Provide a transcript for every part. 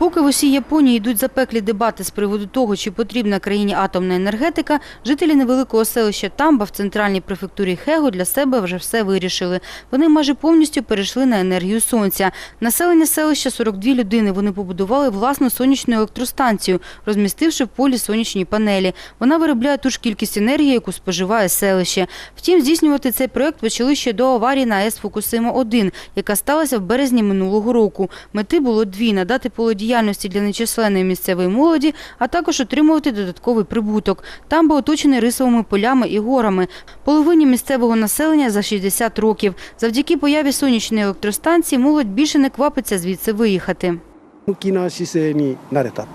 Поки в усій Японії йдуть запеклі дебати з приводу того, чи потрібна країні атомна енергетика, жителі невеликого селища Тамба в центральній префектурі Хего для себе вже все вирішили. Вони майже повністю перейшли на енергію сонця. Населення селища 42 людини. Вони побудували власну сонячну електростанцію, розмістивши в полі сонячні панелі. Вона виробляє ту ж кількість енергії, яку споживає селище. Втім, здійснювати цей проект почали ще до аварії на АЕС Фукусима-1, яка сталася в березні минулого року. Мети було дві – надати поле діяльності для нечисленної місцевої молоді, а також отримувати додатковий прибуток. Там був оточений рисовими полями і горами. Половині місцевого населення за 60 років. Завдяки появі сонячної електростанції молодь більше не квапиться звідси виїхати.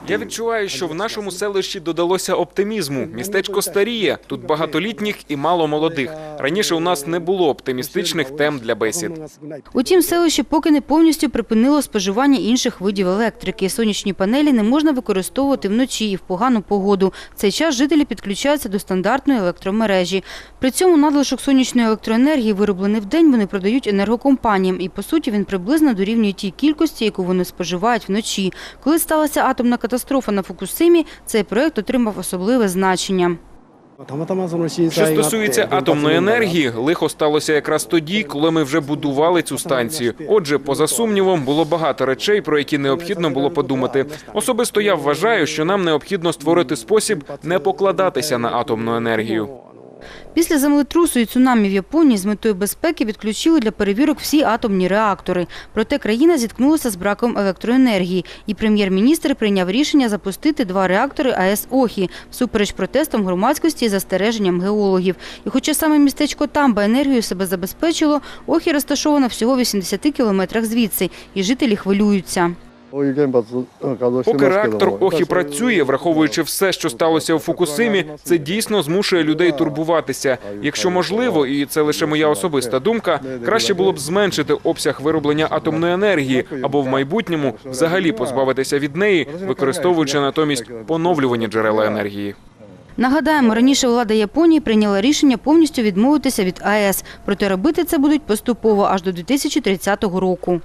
Я відчуваю, що в нашому селищі додалося оптимізму. Містечко старіє. Тут багатолітніх і мало молодих. Раніше у нас не було оптимістичних тем для бесід. Утім, селище поки не повністю припинило споживання інших видів електрики. Сонячні панелі не можна використовувати вночі і в погану погоду. В цей час жителі підключаються до стандартної електромережі. При цьому надлишок сонячної електроенергії, вироблений в день, вони продають енергокомпаніям, і по суті він приблизно дорівнює тій кількості, яку вони споживають вночі вночі. Коли сталася атомна катастрофа на Фукусимі, цей проект отримав особливе значення. Що стосується атомної енергії, лихо сталося якраз тоді, коли ми вже будували цю станцію. Отже, поза сумнівом, було багато речей, про які необхідно було подумати. Особисто я вважаю, що нам необхідно створити спосіб не покладатися на атомну енергію. Після землетрусу і цунамі в Японії з метою безпеки відключили для перевірок всі атомні реактори. Проте країна зіткнулася з браком електроенергії, і прем'єр-міністр прийняв рішення запустити два реактори АЕС Охі всупереч протестам громадськості і застереженням геологів. І хоча саме містечко Тамба енергію себе забезпечило, Охі розташована всього в 80 кілометрах звідси, і жителі хвилюються. Поки реактор охі працює, враховуючи все, що сталося у Фукусимі, це дійсно змушує людей турбуватися. Якщо можливо, і це лише моя особиста думка, краще було б зменшити обсяг вироблення атомної енергії або в майбутньому взагалі позбавитися від неї, використовуючи натомість поновлювані джерела енергії. Нагадаємо, раніше влада Японії прийняла рішення повністю відмовитися від АЕС, проте робити це будуть поступово аж до 2030 року.